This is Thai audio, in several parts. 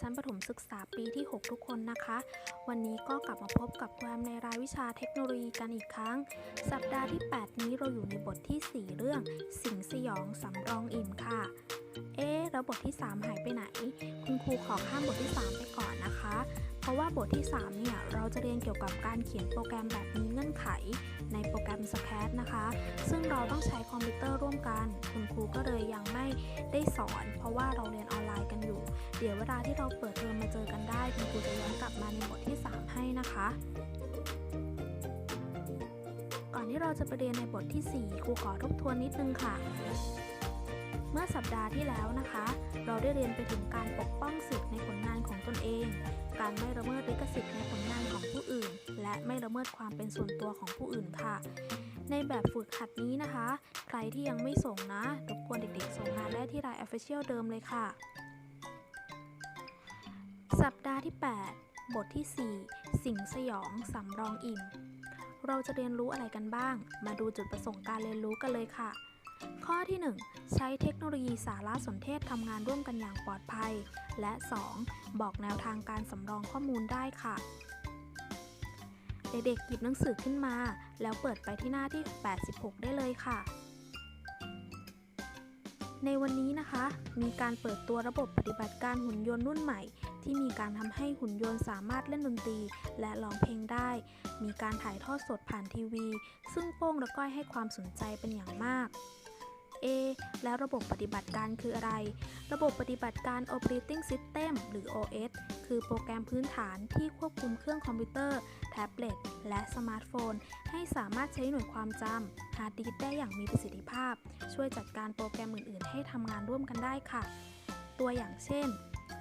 ชั้นประถมศึกษาปีที่ 6 ทุกคนนะคะ วันนี้ก็กลับมาพบกับแกรมในรายวิชาเทคโนโลยีกันอีกครั้ง สัปดาห์ที่ 8 นี้เราอยู่ในบทที่ 4 เรื่อง สิงสยองสำรองอิ่มค่ะ เอ๊ะแล้วบทที่ 3 หายไปไหน คุณครูขอข้ามบทที่ 3 ไปก่อนนะคะ เพราะว่าบทที่ 3 เนี่ย เราจะเรียนเกี่ยวกับการเขียนโปรแกรมแบบมีเงื่อนไข ในโปรแกรม SCAD นะคะ ซึ่งเราต้องใช้คอมพิวเตอร์ร่วมกัน คุณครูก็เลยยังไม่ได้สอน เพราะว่าเราเรียนออนไลน์กันอยู่ เดี๋ยวเวลาที่เราเปิดเทอมมาเจอกันได้ คุณครูจะย้อนกลับมาในบทที่ 3 ให้นะคะก่อนที่เราจะไปเรียนในบทที่ 4 ครูขอทบทวนนิดนึงค่ะ เมื่อสัปดาห์ที่แล้วนะคะ เราได้เรียนไปถึงการปกป้องสิทธิ์ในผลงานของตนเอง การไม่ละเมิดลิขสิทธิ์ในผลงานของผู้อื่น และไม่ละเมิดความเป็นส่วนตัวของผู้อื่นค่ะ ในแบบฝึกหัดนี้นะคะ ใครที่ยังไม่ส่งนะรบกวนเด็กๆ ส่งงานได้ที่ไลน์ Official เดิมเลยค่ะ สัปดาห์ที่ 8 บทที่ 4 สิ่งสยองสำรองอิ่มเราจะเรียนรู้อะไรกันบ้าง มาดูจุดประสงค์การเรียนรู้กันเลยค่ะ ข้อที่ 1 ใช้เทคโนโลยีสารสนเทศทำงานร่วมกันอย่างปลอดภัย และ 2. บอกแนวทางการสำรองข้อมูลได้ค่ะ เด็กๆหยิบหนังสือขึ้นมา แล้วเปิดไปที่หน้าที่ 86 ได้เลยค่ะ ในวันนี้นะคะ มีการเปิดตัวระบบปฏิบัติการหุ่นยนต์รุ่นใหม่ ที่มีการทำให้หุ่นยนต์สามารถเล่นดนตรี และร้องเพลงได้ มีการถ่ายทอดสดผ่านทีวี ซึ่งโป้งและก้อยให้ความสนใจเป็นอย่างมาก เอแล้วระบบปฏิบัติการคืออะไร ระบบปฏิบัติการ Operating System หรือ OS คือโปรแกรมพื้นฐานที่ควบคุมเครื่องคอมพิวเตอร์ แท็บเล็ต และสมาร์ทโฟน ให้สามารถใช้หน่วยความจำฮาร์ดดิสก์ได้อย่างมีประสิทธิภาพ ช่วยจัดการโปรแกรมอื่น ๆ ให้ทำงานร่วมกันได้ค่ะ ตัวอย่างเช่น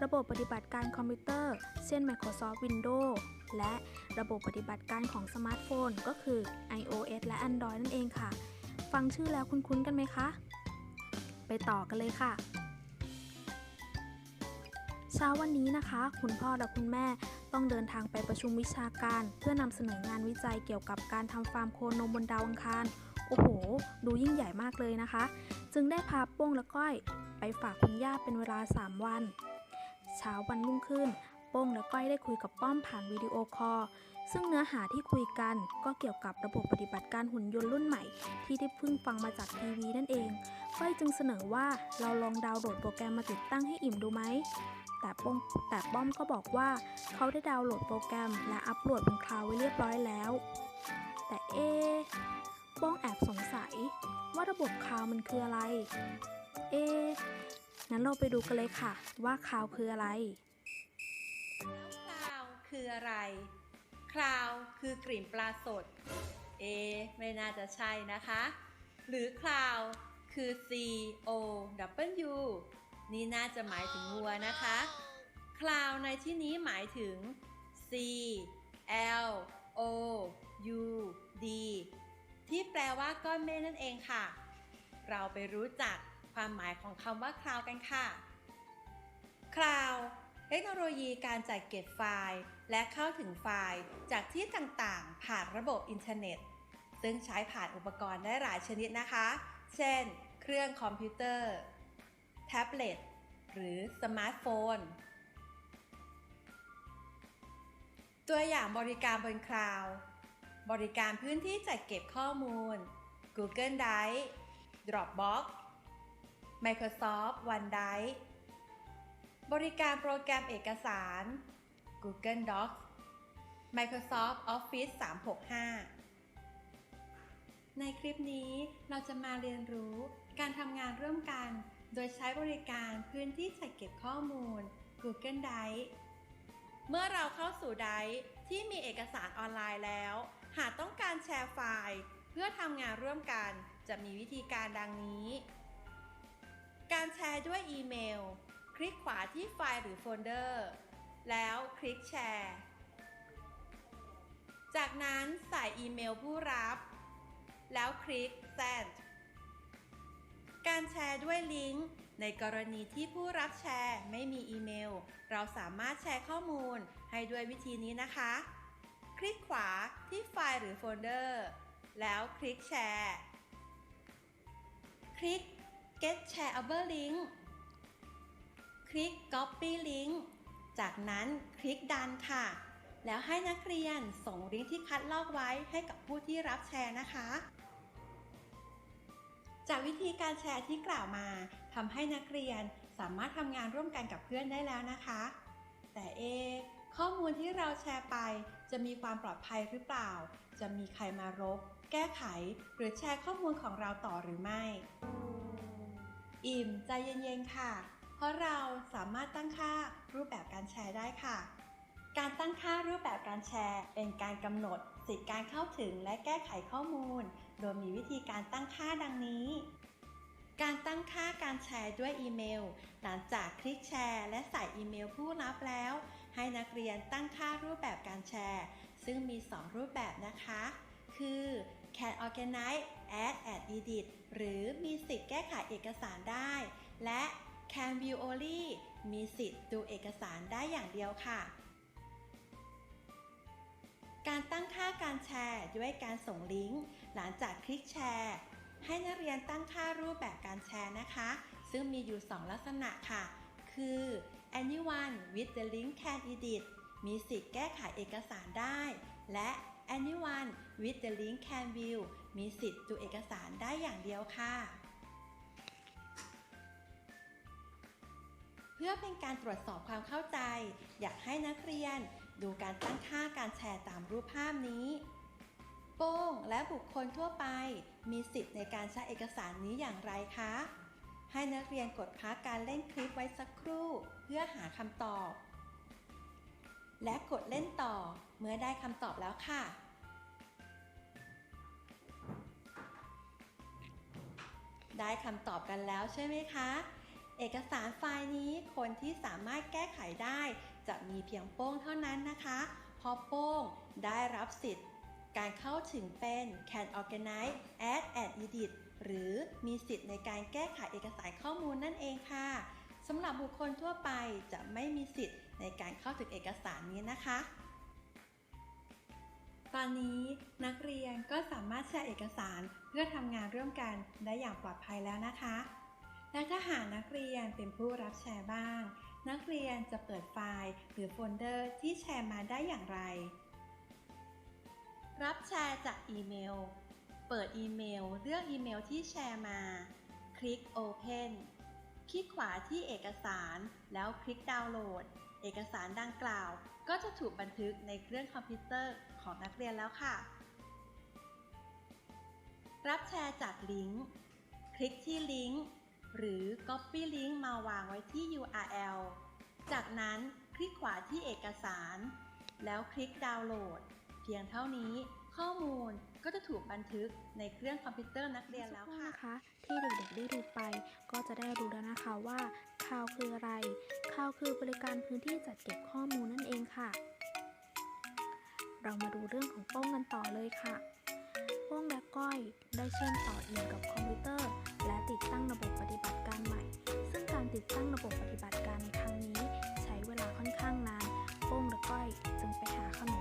ระบบปฏิบัติการคอมพิวเตอร์ เช่น Microsoft Windows และระบบปฏิบัติการของสมาร์ทโฟน ก็คือ iOS และ Android นั่นเองค่ะ ฟังชื่อแล้วคุ้นๆกันไหมคะ ไปต่อกันเลยค่ะ เช้าวันนี้นะคะ คุณพ่อและคุณแม่ต้องเดินทางไปประชุมวิชาการ เพื่อนำเสนองานวิจัยเกี่ยวกับการทำฟาร์มโคนมบนดาวอังคาร โอ้โห ดูยิ่งใหญ่มากเลยนะคะ จึงได้พาโป้งและก้อย ไปฝากคุณย่าเป็นเวลา 3 วัน เช้าวันรุ่งขึ้น โป้งและก้อยได้คุยกับป้อมผ่านวิดีโอคอล ซึ่งเนื้อหาที่คุยกันก็เกี่ยวกับระบบปฏิบัติการหุ่นยนต์รุ่นใหม่ ที่ได้เพิ่งฟังมาจากทีวีนั่นเองก้อยจึงเสนอว่าเราลองดาวน์โหลดโปรแกรมมาติดตั้งให้อิ่มดูไหมแต่ป้องแต่ป้อมก็บอกว่าเขาได้ดาวน์โหลดโปรแกรม และอัปโหลดบนคลาวไว้เรียบร้อยแล้ว แต่เอป้องแอบสงสัยว่าระบบคลาวมันคืออะไร เอะงั้นเราไปดูกันเลยค่ะ ว่าคลาวคืออะไรแล้วคลาวคืออะไร คลาวคือกลิ่นปลาสด เอ ไม่น่าจะใช่นะคะ หรือคลาวคือ C O W นี่น่าจะหมายถึงวัวนะคะ คลาวในที่นี้หมายถึง C L O U D ที่แปลว่าก้อนเมฆนั่นเองค่ะ เราไปรู้จักความหมายของคำว่าคลาวกันค่ะ คลาวเทคโนโลยีการจัดเก็บไฟล์ และเข้าถึงไฟล์ จากที่ต่างๆ ผ่านระบบอินเทอร์เน็ต ซึ่งใช้ผ่านอุปกรณ์ได้หลายชนิดนะคะ เช่น เครื่องคอมพิวเตอร์ แท็บเล็ต หรือสมาร์ทโฟน ตัวอย่างบริการบนคลาวด์บริการพื้นที่จัดเก็บข้อมูล Google Drive Dropbox Microsoft OneDrive บริการโปรแกรมเอกสาร Google Docs Microsoft Office 365 ในคลิปนี้เราจะมาเรียนรู้การทำงานร่วมกัน โดยใช้บริการพื้นที่จัดเก็บข้อมูล Google Drive เมื่อเราเข้าสู่ Drive ที่มีเอกสารออนไลน์แล้ว หากต้องการแชร์ไฟล์ เพื่อทำงานร่วมกันจะมีวิธีการดังนี้ การแชร์ด้วยอีเมล คลิกขวาที่ไฟล์หรือโฟลเดอร์ แล้วคลิกแชร์ จากนั้นใส่อีเมลผู้รับ แล้วคลิก send การแชร์ด้วยลิงก์ ในกรณีที่ผู้รับแชร์ไม่มีอีเมล เราสามารถแชร์ข้อมูลให้ด้วยวิธีนี้นะคะ คลิกขวาที่ไฟล์หรือโฟลเดอร์ แล้วคลิกแชร์ คลิก get shareable link คลิก copy link จากนั้นคลิกดันค่ะ แล้วให้นักเรียนส่งลิงก์ที่คัดลอกไว้ให้กับผู้ที่รับแชร์นะคะ จากวิธีการแชร์ที่กล่าวมาทำให้นักเรียนสามารถทำงานร่วมกันกับเพื่อนได้แล้วนะคะ แต่เอข้อมูลที่เราแชร์ไป จะมีความปลอดภัยหรือเปล่า จะมีใครมารบ แก้ไข หรือแชร์ข้อมูลของเราต่อหรือไม่ อิ่มใจเย็นๆค่ะ เพราะเราสามารถตั้งค่ารูปแบบการแชร์ได้ค่ะ การตั้งค่ารูปแบบการแชร์ เป็นการกำหนด สิทธิการเข้าถึงและแก้ไขข้อมูล โดยมีวิธีการตั้งค่าดังนี้ การตั้งค่าการแชร์ด้วยอีเมล หลังจากคลิกแชร์ และใส่อีเมลผู้รับแล้ว ให้นักเรียนตั้งค่ารูปแบบการแชร์ ซึ่งมี 2 รูปแบบนะคะ คือ can organize add and edit หรือมีสิทธิ์แก้ไขเอกสารได้ และ can view only มีสิทธิ์ดูเอกสารได้อย่างเดียวค่ะ การตั้งค่าการแชร์ด้วยการส่งลิงก์ หลังจากคลิกแชร์ ให้นักเรียนตั้งค่ารูปแบบการแชร์นะคะ ซึ่งมีอยู่ 2 ลักษณะค่ะ คือ anyone with the link can edit มีสิทธิ์แก้ไขเอกสารได้ และ anyone with the link can view มีสิทธิ์ดูเอกสารได้อย่างเดียวค่ะ เพื่อเป็นการตรวจสอบความเข้าใจ อยากให้นักเรียน ดูการตั้งค่าการแชร์ตามรูปภาพนี้ โป้งและบุคคลทั่วไป มีสิทธิ์ในการใช้เอกสารนี้อย่างไรคะ ให้นักเรียนกดพักการเล่นคลิปไว้สักครู่ เพื่อหาคำตอบ และกดเล่นต่อเมื่อได้คำตอบแล้วค่ะได้คำตอบกันแล้วใช่ไหมคะ เอกสารไฟล์นี้คนที่สามารถแก้ไขได้ จะมีเพียงโป้งเท่านั้นนะคะเพราะโป้งได้รับสิทธิ์ การเข้าถึงเป็น can organize add and edit หรือมีสิทธิ์ในการแก้ไขเอกสารข้อมูลนั่นเองค่ะสำหรับบุคคลทั่วไปจะไม่มีสิทธิ์ในการเข้าถึงเอกสารนี้นะคะ ตอนนี้นักเรียนก็สามารถแชร์เอกสารเพื่อทำงานร่วมกันได้อย่างปลอดภัยแล้วนะคะ และถ้าหากนักเรียนเป็นผู้รับแชร์บ้าง นักเรียนจะเปิดไฟล์หรือโฟลเดอร์ที่แชร์มาได้อย่างไร รับแชร์จากอีเมล เปิดอีเมลเลือกอีเมลที่แชร์มา คลิก Open คลิกขวาที่เอกสารแล้วคลิกดาวน์โหลด เอกสารดังกล่าว ก็จะถูกบันทึกในเครื่องคอมพิวเตอร์ของนักเรียนแล้วค่ะ รับแชร์จากลิงก์ คลิกที่ลิงก์ หรือ Copy Link มาวางไว้ที่ URL จากนั้นคลิกขวาที่เอกสาร แล้วคลิกดาวน์โหลด เพียงเท่านี้ข้อมูลก็จะถูกบันทึกในเครื่องคอมพิวเตอร์นักเรียนแล้วค่ะนะคะ ที่เด็กๆได้ดูไป ก็จะได้รู้แล้วนะคะว่าคลาวคืออะไรคลาวคือบริการพื้นที่จัดเก็บข้อมูลนั่นเองค่ะ เรามาดูเรื่องของป้องกันต่อเลยค่ะ โป้งและก้อยได้เชื่อมต่ออินกับคอมพิวเตอร์ และติดตั้งระบบปฏิบัติการใหม่ ซึ่งการติดตั้งระบบปฏิบัติการในครั้งนี้ ใช้เวลาค่อนข้างนานโป้งและก้อยจึงไปหาขนม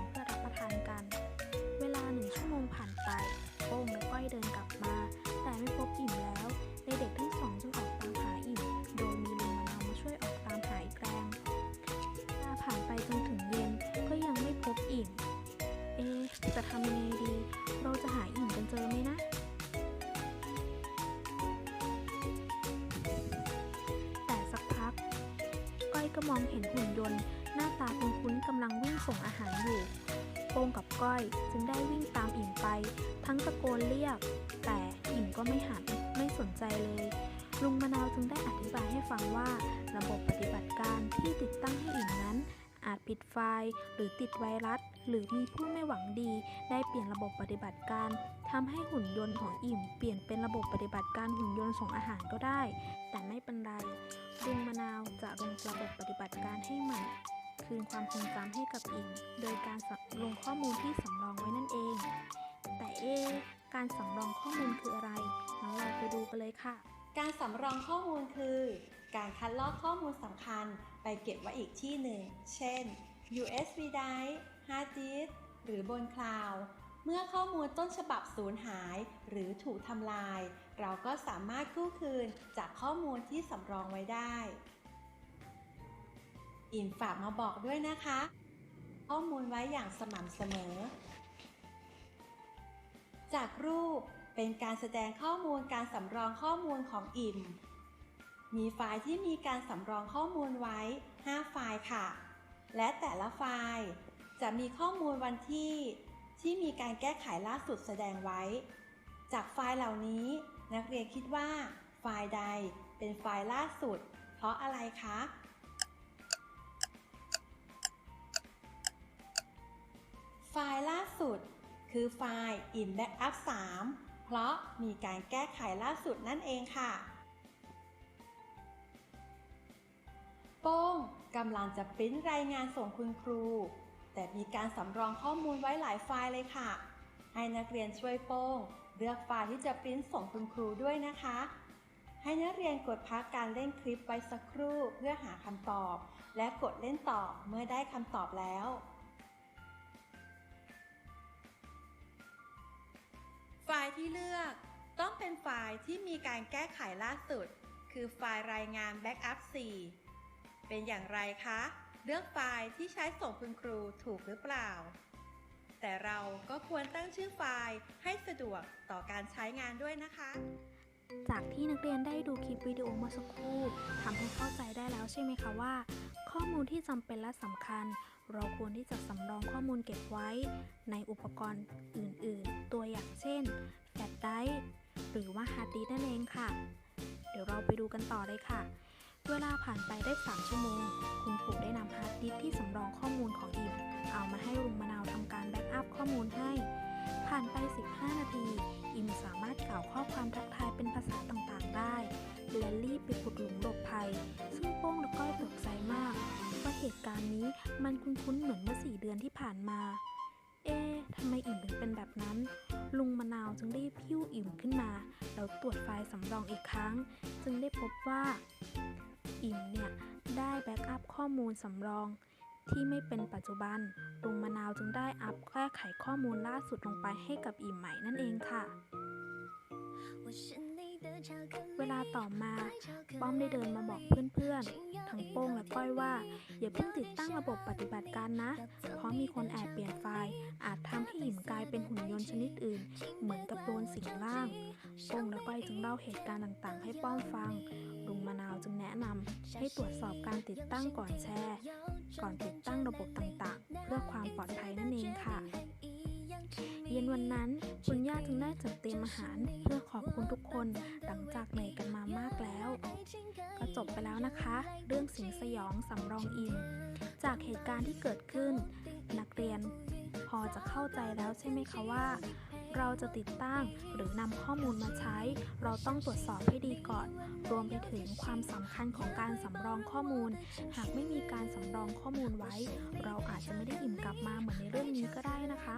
ก็มองเห็นหุ่นยนต์ หน้าตาคุ้นๆกำลังวิ่งส่งอาหารอยู่โป้งกับก้อยจึงได้วิ่งตามอิ่มไป ทั้งตะโกนเรียก แต่อิ่มก็ไม่หันไม่สนใจเลยลุงมะนาวจึงได้อธิบายให้ฟังว่า ระบบปฏิบัติการที่ติดตั้งให้อิ่มนั้น อาจผิดไฟล์หรือติดไวรัส หรือมีผู้ไม่หวังดี ได้เปลี่ยนระบบปฏิบัติการทำให้หุ่นยนต์ของอิ่ม เปลี่ยนเป็นระบบปฏิบัติการหุ่นยนต์ส่งอาหารก็ได้ แต่ไม่เป็นไรลุงมะนาวจะลงระบบปฏิบัติการให้ใหม่คืนความทรงจำให้กับอิ่ม โดยการลงข้อมูลที่สำรองไว้นั่นเอง แต่เอ การสำรองข้อมูลคืออะไรงั้นเราไปดูกันเลยค่ะ การสำรองข้อมูลคือ การคัดลอกข้อมูลสำคัญ ไปเก็บไว้อีกที่หนึ่ง เช่น USB drive hard disk หรือบนคลาวด์เมื่อข้อมูลต้นฉบับสูญหายหรือถูกทำลาย เราก็สามารถกู้คืนจากข้อมูลที่สำรองไว้ได้ อิ่มฝากมาบอกด้วยนะคะ ข้อมูลไว้อย่างสม่ำเสมอ จากรูปเป็นการแสดงข้อมูลการสำรองข้อมูลของอิ่ม มีไฟล์ที่มีการสำรองข้อมูลไว้ 5 ไฟล์ค่ะ และแต่ละไฟล์จะมีข้อมูลวันที่ ที่มีการแก้ไขล่าสุดแสดงไว้ จากไฟล์เหล่านี้ นักเรียนคิดว่า ไฟล์ใดเป็นไฟล์ล่าสุด เพราะอะไรคะไฟล์ล่าสุด คือไฟล์ in backup 3 เพราะมีการแก้ไขล่าสุดนั่นเองค่ะ โป้งกำลังจะปริ้นรายงานส่งคุณครู แต่มีการสำรองข้อมูลไว้หลายไฟล์เลยค่ะ ให้นักเรียนช่วยโป้ง เลือกไฟล์ที่จะปริ้นส่งคุณครูด้วยนะคะ ให้นักเรียนกดพักการเล่นคลิปไว้สักครู่เพื่อหาคำตอบ และกดเล่นต่อเมื่อได้คำตอบแล้วไฟล์ที่เลือก ต้องเป็นไฟล์ที่มีการแก้ไขล่าสุด คือไฟล์รายงาน Backup 4 เป็นอย่างไรคะ เลือกไฟล์ที่ใช้ส่งคุณครูถูกหรือเปล่า แต่เราก็ควรตั้งชื่อไฟล์ให้สะดวกต่อการใช้งานด้วยนะคะ จากที่นักเรียนได้ดูคลิปวิดีโอเมื่อสักครู่ทำให้เข้าใจได้แล้วใช่ไหมคะว่า ข้อมูลที่จำเป็นและสำคัญ เราควรที่จะสำรองข้อมูลเก็บไว้ ในอุปกรณ์อื่น ๆ ตัวอย่างเช่นแฟลชไดรฟ์หรือว่าฮาร์ดดิสก์นั่นเองค่ะ เดี๋ยวเราไปดูกันต่อเลยค่ะ เวลาผ่านไปได้ 3 ชั่วโมง คุณครูได้นำฮาร์ดดิสที่สำรองข้อมูลของอิมเอามาให้ลุงมะนาวทำการแบ็กอัพข้อมูลให้ ผ่านไป 15 นาที อิมสามารถกล่าวข้อความทักทายเป็นภาษาต่างๆ ได้ และรีบไปขุดหลุมหลบภัย ซึ่งโป้งและก้อยตกใจมากว่าเหตุการณ์นี้มันคุ้นๆเหมือนเมื่อ 4 เดือนที่ผ่านมา เอ๊ะทำไมอิ่มถึงเป็นแบบนั้น ลุงมะนาวจึงรีบพิ้วอิ่มขึ้นมา แล้วตรวจไฟล์สำรองอีกครั้ง จึงได้พบว่า อิ่มเนี่ย ได้แบ็กอัพข้อมูลสำรอง ที่ไม่เป็นปัจจุบันลุงมะนาวจึงได้อัพแก้ไขข้อมูลล่าสุดลงไปให้กับอิ่มใหม่นั่นเองค่ะเวลาต่อมาป้อมได้เดินมาบอกเพื่อนๆ ทั้งโป้งและก้อยว่า อย่าเพิ่งติดตั้งระบบปฏิบัติการนะ เพราะมีคนแอบเปลี่ยนไฟล์ อาจทำให้หิมกลายเป็นหุ่นยนต์ชนิดอื่น เหมือนกับโดนสิงร่าง โป้งและก้อยจึงเล่าเหตุการณ์ต่างๆ ให้ป้อมฟัง ให้ตรวจสอบการติดตั้งก่อนแชร์ ก่อนติดตั้งระบบต่างๆ เพื่อความปลอดภัยนั่นเองค่ะ เย็นวันนั้นคุณย่าจึงได้จัดเตรียมอาหาร เพื่อขอบคุณทุกคนหลังจากเหนื่อยกันมามากแล้ว ก็จบไปแล้วนะคะ เรื่องสิงสยองสำรองอิน จากเหตุการณ์ที่เกิดขึ้น นักเรียนพอจะเข้าใจแล้วใช่ไหมคะว่า เราจะติดตั้งหรือนำข้อมูลมาใช้ เราต้องตรวจสอบให้ดีก่อน รวมไปถึงความสำคัญของการสำรองข้อมูล หากไม่มีการสำรองข้อมูลไว้ เราอาจจะไม่ได้อิ่มกลับมาเหมือนในเรื่องนี้ก็ได้นะคะ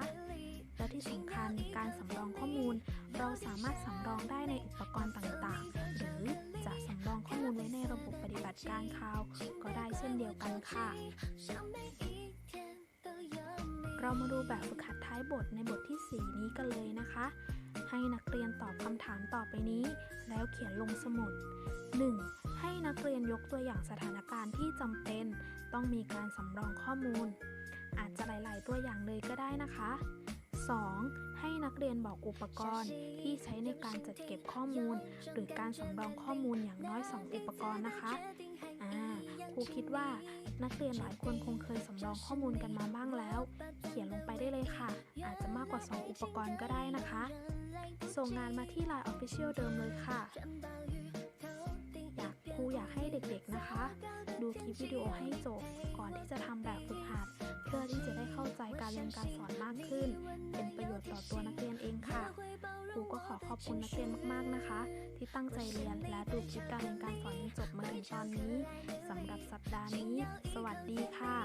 และที่สำคัญการสำรองข้อมูล เราสามารถสำรองได้ในอุปกรณ์ต่างๆ หรือจะสำรองข้อมูลไว้ในระบบปฏิบัติการคลาวก็ได้เช่นเดียวกันค่ะ เรามาดูแบบฝึกหัดท้ายบทในบทที่ 4 นี้กันเลยนะคะ ให้นักเรียนตอบคำถามต่อไปนี้ แล้วเขียนลงสมุด 1. ให้นักเรียนยกตัวอย่างสถานการณ์ที่จำเป็น ต้องมีการสำรองข้อมูล อาจจะหลาย ๆ ตัวอย่างเลยก็ได้นะคะ 2. ให้นักเรียนบอกอุปกรณ์ที่ใช้ในการจัดเก็บข้อมูล หรือการสำรองข้อมูลอย่างน้อย 2 อุปกรณ์นะคะ รูคิดว่านักเรียนหลายคนคงเคยสำรองข้อมูลกันมาบ้างแล้ว เขียนลงไปได้เลยค่ะ อาจจะมากกว่า 2 อุปกรณ์ก็ได้นะคะ ส่งงานมาที่ Line Official เดิมเลยค่ะ อยากครูอยากให้เด็กๆนะคะ ดูคลิปวิดีโอให้จบ ก่อนที่จะทำแบบฝึกหัด เพื่อที่จะได้เข้าใจการเรียนการสอนมากขึ้น เป็นประโยชน์ต่อตัวนักเรียนเองค่ะ ครูก็ขอขอบคุณนักเรียนมากๆนะคะ ที่ตั้งใจเรียนและดูคลิปการเรียนการสอนจนจบมาถึงตอนนี้สำหรับสัปดาห์นี้ สวัสดีค่ะ